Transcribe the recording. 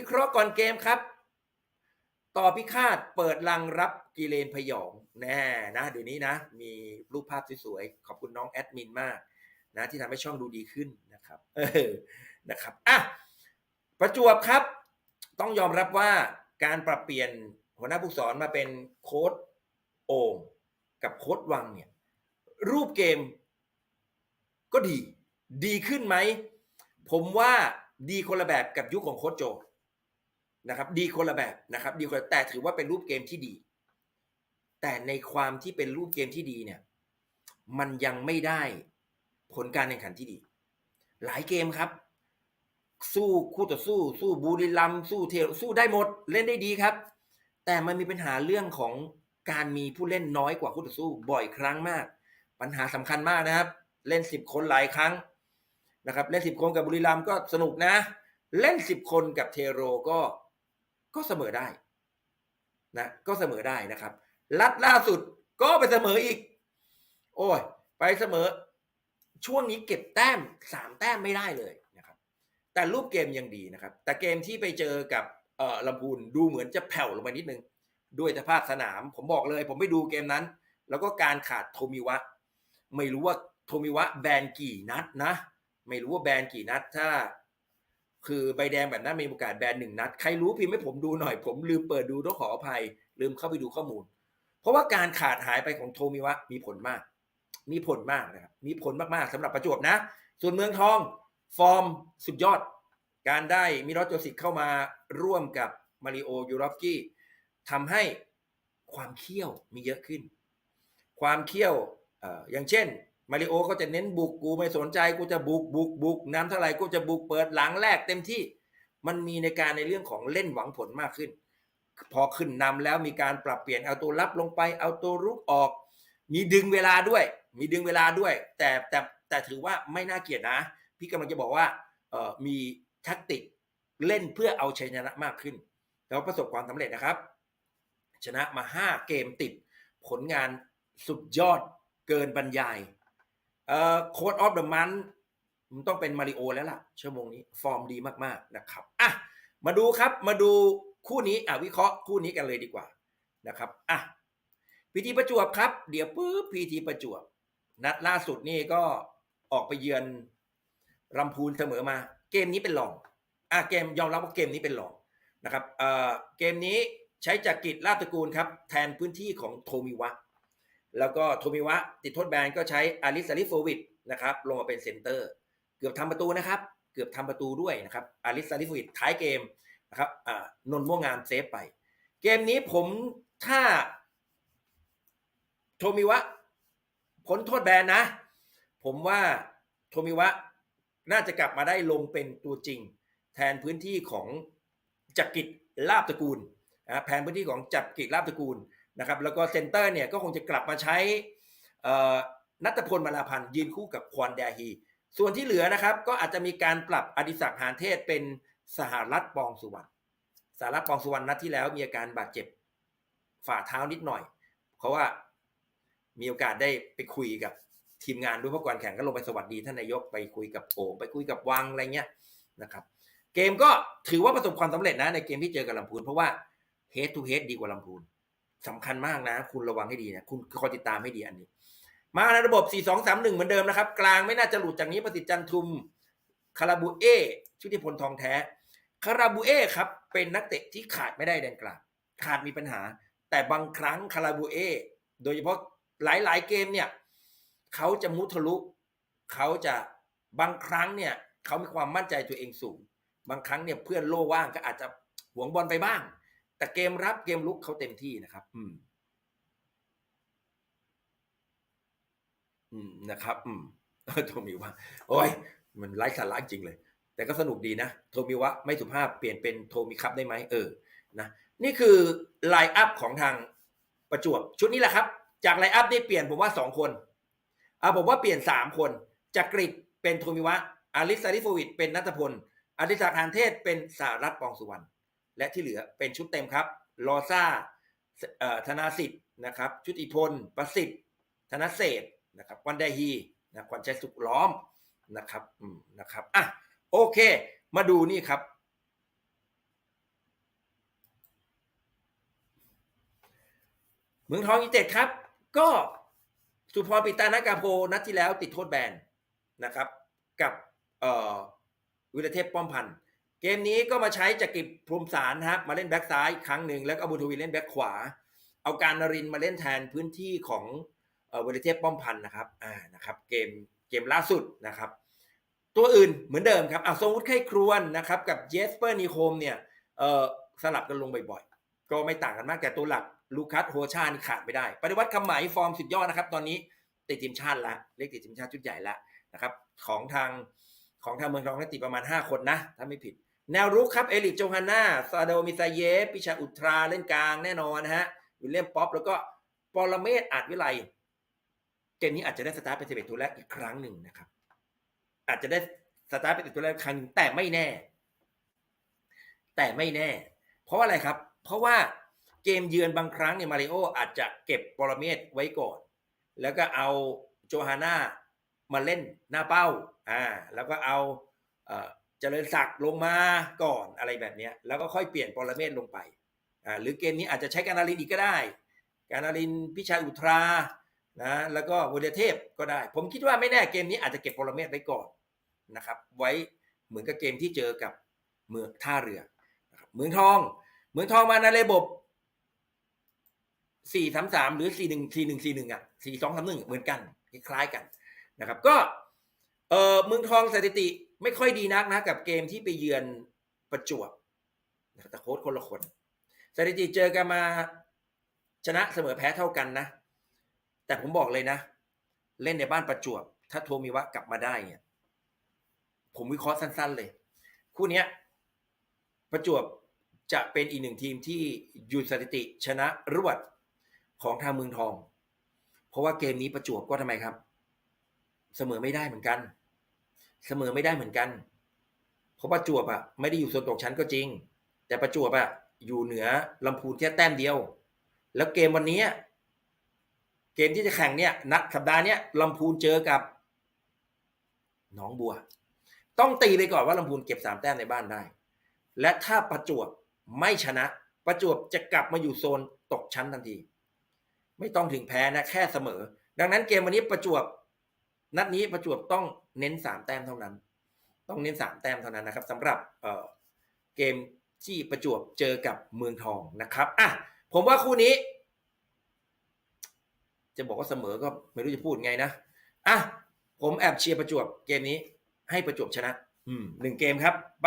วิเคราะห์ก่อนเกมครับ ต่อพิฆาตเปิดลังรับกิเลนพยองแน่นะเดี๋ยวนี้นะ มีรูปภาพสวยๆ ขอบคุณน้องแอดมินมากนะที่ทำให้ช่องดูดีขึ้นนะครับเออนะครับอะประจวบครับ ต้องยอมรับว่าการปรับเปลี่ยนหัวหน้าผู้สอนมาเป็นโค้ดโอ่งกับโค้ดวังเนี่ยรูปเกมก็ดี ดีขึ้นไหม ผมว่าดีคนละแบบกับยุคของโค้ชโจ นะครับ ดีคนละแบบนะครับ ดีคนละแต่ถือว่าเป็นรูปเกมที่ดี แต่ในความที่เป็นรูปเกมที่ดีเนี่ย มันยังไม่ได้ผลการแข่งขันที่ดี หลายเกมครับ สู้คู่ต่อสู้ สู้บูริลัมสู้เทลสู้ได้หมด เล่นได้ดีครับ แต่มันมีปัญหาเรื่องของการมีผู้เล่นน้อยกว่าคู่ต่อสู้บ่อยครั้งมาก ปัญหาสำคัญมากนะครับ เล่นสิบคนหลายครั้งนะครับ เล่นสิบคนกับบุรีรัมก็สนุกนะ เล่นสิบคนกับเทโรก็ ก็เสมอได้นะก็เสมอได้นะครับลัดล่าสุดก็ไปเสมออีก โอ้ย ไปเสมอ ช่วงนี้เก็บแต้มสามแต้มไม่ได้เลยนะครับ แต่รูปเกมยังดีนะครับ แต่เกมที่ไปเจอกับเอ่อลำพูนดูเหมือนจะแผ่วลงไปนิดนึง ด้วยสภาพสนาม ผมบอกเลย ผมไปดูเกมนั้น แล้วก็การขาดโทมิวะ ไม่รู้ว่าโทมิวะแบนกี่นัดนะ ไม่รู้ว่าแบนกี่นัด ถ้า คือใบแดงแบบนั้นมีโอกาสแบนหนึ่งนัด ใครรู้พิมพ์ให้ผมดูหน่อย ผมลืมเปิดดูต้องขออภัย ลืมเข้าไปดูข้อมูล เพราะว่าการขาดหายไปของโทมิวะมีผลมาก มีผลมากนะครับ มีผลมากๆสำหรับประจวบนะ ส่วนเมืองทอง ฟอร์มสุดยอด การได้มิรอสโจสิกเข้ามาร่วมกับมาริโอยูรอฟกี้ทำให้ความเขี้ยวมีเยอะขึ้น ความเขี้ยวอออย่างเช่น มาริโอก็จะเน้นบุกกูไม่สนใจกูจะบุกบุกบุกน้ำเท่าไหร่กูจะบุกเปิดหลังแรกเต็มที่ มันมีในการในเรื่องของเล่นหวังผลมากขึ้น พอขึ้นนำแล้วมีการปรับเปลี่ยนเอาตัวรับลงไปเอาตัวรุกออก มีดึงเวลาด้วย มีดึงเวลาด้วย แต่แต่แต่ถือว่าไม่น่าเกลียดนะ พี่กำลังจะบอกว่าเอ่อมีแทักติกเล่นเพื่อเอาชัยชนะมากขึ้น แล้วประสบความสำเร็จนะครับ ชนะมา 5 เกมติดผลงานสุดยอดเกินบรรยาย เอ่อโค้ดออฟเดอะมันมันต้องเป็นมาริโอแล้วล่ะชั่วโมงนี้ ฟอร์มดีมากๆนะครับอะมาดูครับมาดูคู่นี้อะวิเคราะห์คู่นี้กันเลยดีกว่านะครับอะพีทีประจวบครับ เดี๋ยวปุ๊บพีทีประจวบ นัดล่าสุดนี่ก็ออกไปเยือนรำพูนเสมอมา เกมนี้เป็นรองอะเกมยอมรับว่าเกมนี้เป็นรองนะครับเอ่อเกมนี้ใช้จากกิจลาตระกูลครับ แทนพื้นที่ของโทมิวะ แล้วก็โทมิวะติดโทษแบนก็ใช้อาริสอาริโฟวิดนะครับลงมาเป็นเซนเตอร์ เกือบทำประตูนะครับ เกือบทำประตูด้วยนะครับอาริสอาริโฟวิดท้ายเกมนะครับอ่านนม่วงงามเซฟไป เกมนี้ผมถ้า โทมิวะพ้นโทษแบนนะ ผมว่าโทมิวะน่าจะกลับมาได้ลงเป็นตัวจริง แทนพื้นที่ของจักริดลาบตระกูลนะแทนพื้นที่ของจักริดลาบตระกูล นะครับแล้วก็เซนเตอร์เนี่ยก็คงจะกลับมาใช้นัตพลมาลาพันธ์ยืนคู่กับควอนแดฮี ส่วนที่เหลือนะครับ ก็อาจจะมีการปรับอดิศักดิ์หานเทศเป็นสหรัฐปองสุวรรณสหรัฐปองสุวรรณนัดที่แล้วมีอาการบาดเจ็บฝ่าเท้านิดหน่อย เพราะว่ามีโอกาสได้ไปคุยกับทีมงานด้วยเพราะก่อนแข่งก็ลงไปสวัสดีท่านนายกไปคุยกับโอ่งไปคุยกับวังอะไรเงี้ยนะครับ เกมก็ถือว่าประสบความสำเร็จนะในเกมที่เจอกับลำพูนเพราะว่า head to head ดีกว่าลำพูน สำคัญมากนะ คุณระวังให้ดีนะ คุณคอยติดตามให้ดีอันนี้ มาในระบบ 4-2-3-1 เหมือนเดิมนะครับ กลางไม่น่าจะหลุดจากนี้ประสิทธิ์จันทุมคาราบูเอชุติพลทองแท้คาราบูเอครับ เป็นนักเตะที่ขาดไม่ได้แดนกลางขาดมีปัญหา แต่บางครั้งคาราบูเอโดยเฉพาะหลายๆเกมเนี่ยเขาจะมุทะลุเขาจะบางครั้งเนี่ยเขามีความมั่นใจตัวเองสูง บางครั้งเนี่ยเพื่อนโล่ว่างก็อาจจะหวงบอลไปบ้าง แต่เกมรับเกมลุกเขาเต็มที่นะครับ อืม อืมนะครับ อืมโทมิวะโอ้ย มันไร้สาระจริงเลย แต่ก็สนุกดีนะโทมิวะไม่สุภาพเปลี่ยนเป็นโทมิครับได้ไหมเออนะนี่คือไลน์อัพของทางประจวบชุดนี้แหละครับ จากไลน์อัพนี่เปลี่ยนผมว่าสองคนอ่าผมว่าเปลี่ยนสามคนจากกริดเป็นโทมิวะอาริสซาริโฟวิดเป็นนัทพลอดิศักดิ์หานเทศเป็นสารัตปองสุวรรณ และที่เหลือเป็นชุดเต็มครับลอซ่าธนาสิทธิ์นะครับชุติพลประสิทธิ์ ธนเศษนะครับวันไดฮีนะควันชัยสุขล้อมนะครับอืมนะครับอะโอเค มาดูนี่ครับ เมืองทองอีเต็ดครับ ก็สุพรปิตานากาโพนัดที่แล้วติดโทษแบนนะครับ กับเอ่อวิรเทพป้อมพันธ์ เกมนี้ก็มาใช้จากกิพรมสารนะครับมาเล่นแบ็กซ้ายอีกครั้งหนึ่งแล้วก็บุญทวีเล่นแบ็กขวา เอาการนรินมาเล่นแทนพื้นที่ของเอ่อวิรเทพป้อมพันนะครับอ่านะครับ เกมเกมล่าสุดนะครับ ตัวอื่นเหมือนเดิมครับอะทรงวุฒิไข้ครวนนะครับกับเจสเปอร์นิโคมเนี่ยเอ่อสลับกันลงบ่อยๆ ก็ไม่ต่างกันมากแต่ตัวหลักลูคัสโฮชานี่ขาดไม่ได้ ปฏิวัติคำหมายฟอร์มสุดยอดนะครับ ตอนนี้ติดทีมชาติละเรียกติดทีมชาติชุดใหญ่ละนะครับ ของทางของทางเมืองทองได้ติดประมาณ 5 คนนะ ถ้าไม่ผิด แนวรุกครับ เอลิกโจฮาน่าซาโดมิซาเยฟปิชาอุตราเล่นกลางแน่นอนนะฮะวิลเลียมป๊อปแล้วก็ปรเมศอาจวิไลเกมนี้อาจจะได้สตาร์ทเป็นสิบเอ็ดตัวแรกอีกครั้งหนึ่งนะครับ อาจจะได้สตาร์ทเป็นตัวแรกครั้งหนึ่งแต่ไม่แน่ แต่ไม่แน่ เพราะว่าอะไรครับ เพราะว่าเกมเยือนบางครั้งเนี่ยมาริโออาจจะเก็บปรเมศไว้ก่อน แล้วก็เอาโจฮาน่ามาเล่นหน้าเป้าอ่าแล้วก็เอา เอ่อเจริญศักดิ์ลงมาก่อนอะไรแบบนี้แล้วก็ค่อยเปลี่ยนปรเมศลงไปอ่าหรือเกมนี้อาจจะใช้การนารินอีกก็ได้ การนารินพิชัยอุทรานะแล้วก็วรเทพก็ได้ ผมคิดว่าไม่แน่เกมนี้อาจจะเก็บปรเมศไว้ก่อนนะครับ ไว้เหมือนกับเกมที่เจอกับเมืองท่าเรือเมืองทอง เมืองทองมาในระบบสี่สามสามหรือสี่หนึ่งสี่หนึ่งสี่หนึ่งอะสี่สองสามหนึ่งเหมือนกันคล้ายๆกันนะครับ ก็เออเมืองทองสถิติ ไม่ค่อยดีนักนะกับเกมที่ไปเยือนประจวบนะแต่โค้ชคนละคนสถิติเจอกันมาชนะเสมอแพ้เท่ากันนะ แต่ผมบอกเลยนะ เล่นในบ้านประจวบ ถ้าโทมิวะกลับมาได้เนี่ยผมวิเคราะห์สั้น ๆ เลย คู่นี้ประจวบจะเป็นอีกหนึ่งทีมที่หยุดสถิติชนะรวดของทางเมืองทอง เพราะว่าเกมนี้ประจวบก็ทำไมครับ เสมอไม่ได้เหมือนกัน เสมอไม่ได้เหมือนกัน เพราะประจวบอะไม่ได้อยู่โซนตกชั้นก็จริง แต่ประจวบอะอยู่เหนือลำพูนแค่แต้มเดียว แล้วเกมวันนี้ เกมที่จะแข่งเนี่ย นัดสัปดาห์เนี้ยลำพูนเจอกับหนองบัว ต้องตีไปก่อนว่าลำพูนเก็บสามแต้มในบ้านได้ และถ้าประจวบไม่ชนะ ประจวบจะกลับมาอยู่โซนตกชั้นทันที ไม่ต้องถึงแพ้นะแค่เสมอ ดังนั้นเกมวันนี้ประจวบ นัดนี้ประจวบต้องเน้นสามแต้มเท่านั้น ต้องเน้นสามแต้มเท่านั้นนะครับสำหรับเเกมที่ประจวบเจอกับเมืองทองนะครับอะผมว่าคู่นี้ จะบอกว่าเสมอก็ไม่รู้จะพูดไงนะอะผมแอบเชียร์ประจวบเกมนี้ ให้ประจวบชนะ อืมหนึ่งเกมครับไป